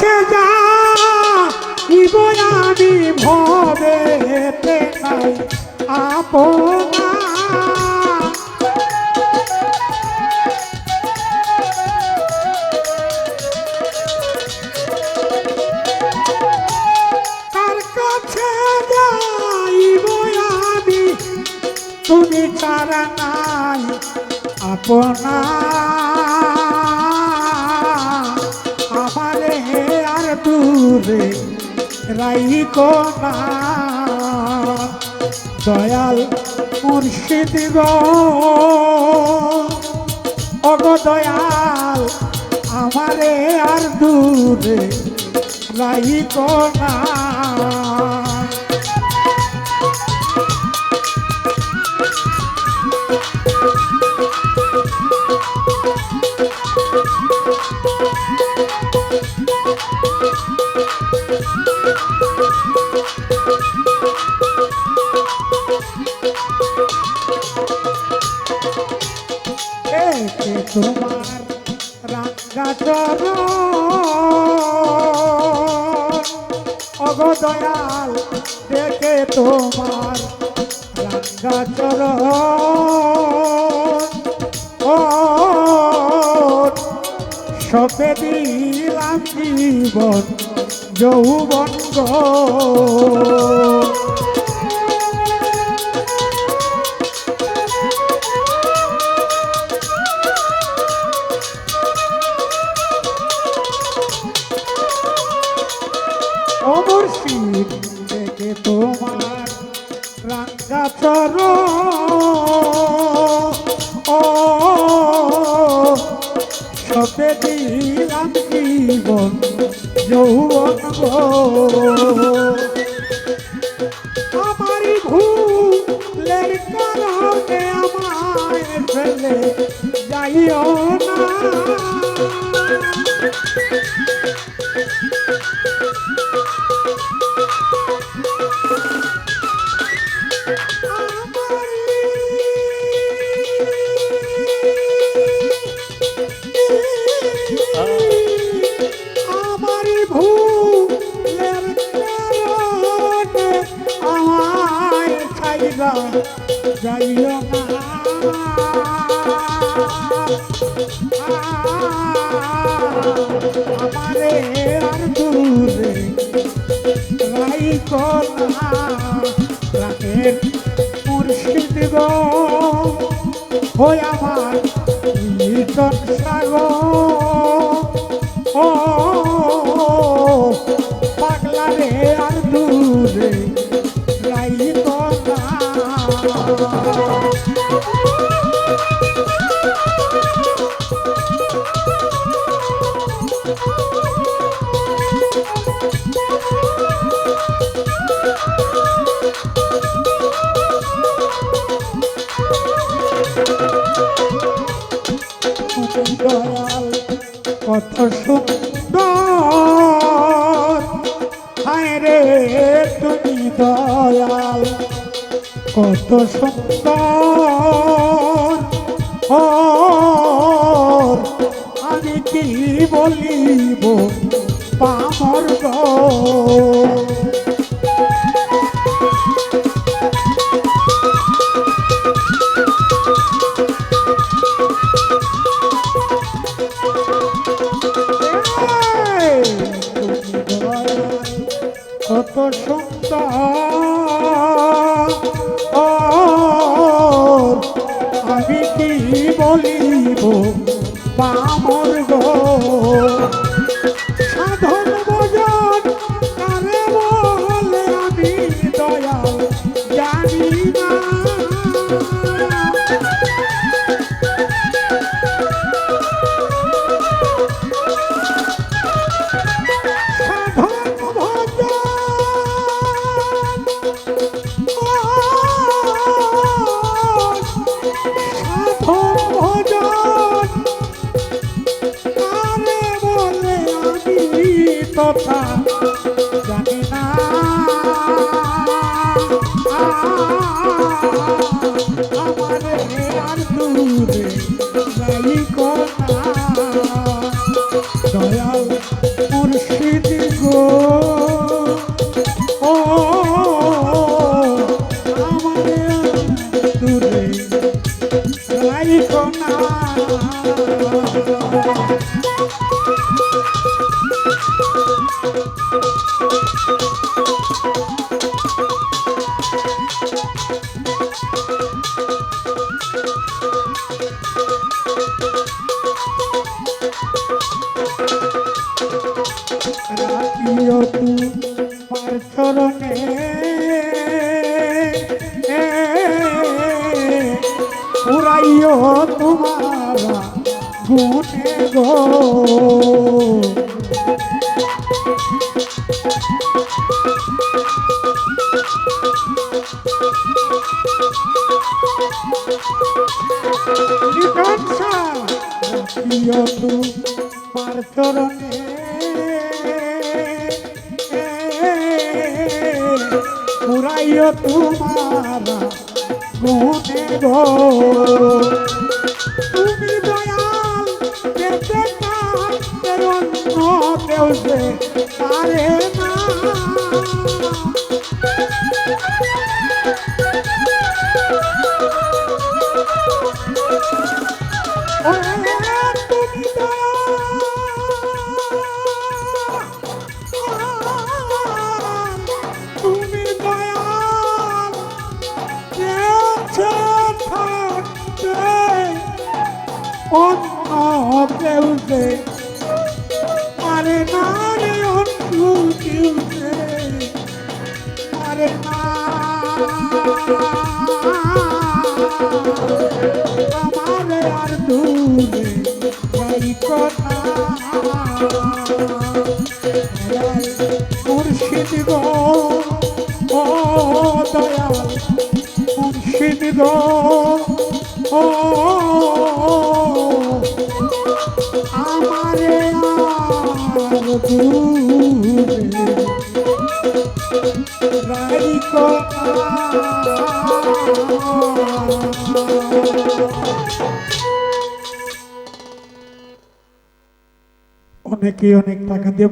কাছে যা আমি ভবে আপনা তুমি ছাড়া নাই আপনা রাইকো না দয়াল মুর্শিদ অগ দয়াল আমারে আর দূরে রাইকো না একে তোমার রাঙ্গা চর অগদয়াল দেখে তোমার রাঙ্গা চর ও সপে দিলাম জীবন, যৌবন গো। রাঙ্গা ও সপে দিলাম জীবন যৌবন গো। আমারই ভুলের কারণে আমায় ফেলে যাইও না। ছাইরা যাইও আমারে আর দূরে রাইকো না প্রাণের মুর্শিদ গো ওই আমার লিটন সাগর ও, পাগলা রে আর দূরে সুন্দর। হায় রে তুমি দয়াল কত সুন্দর। ও আমি কি বলিব পামর গো। আমি কি বলিব পামর গো। সাধন কথা জানে না। আমার আর দূরে যাই কথা। দয়াল মুর্শিদ গো। ও, আমার দূরে যাই না পুরাইও তোমার গুণে গো। রাখিও তোমার চরণে পুরাইও তোমার গুণে গো তুমি দয়াল দেবে কার অন্য কেউ যে পারে না অন্য কেউ যে পারে না রে অন্য কেউ যে পারে না। আমার আর দূরে কথা। রাই অনেকে অনেক টাকা দিয়ে